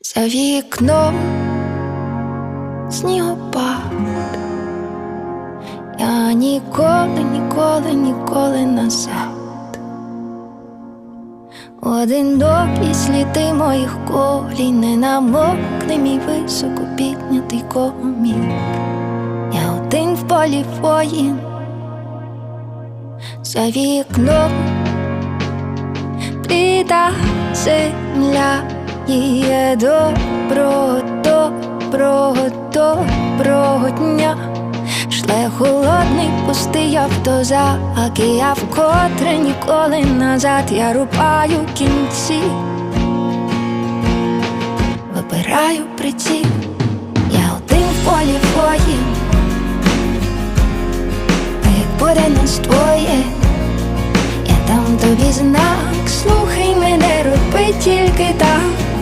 За вікном снігопад. Я ніколи, ніколи, ніколи назад. Одинокі сліди моїх колін не намокне мій високо піднятий комік Я один в полі воїн. За вікном земля Є добро, доброго, доброго дня. Шле холодний пустий автозак І я вкотре ніколи назад. Я рубаю кінці. Вибираю приціл Я один в полі воїн А як буде нас двоє Я дам тобі знак,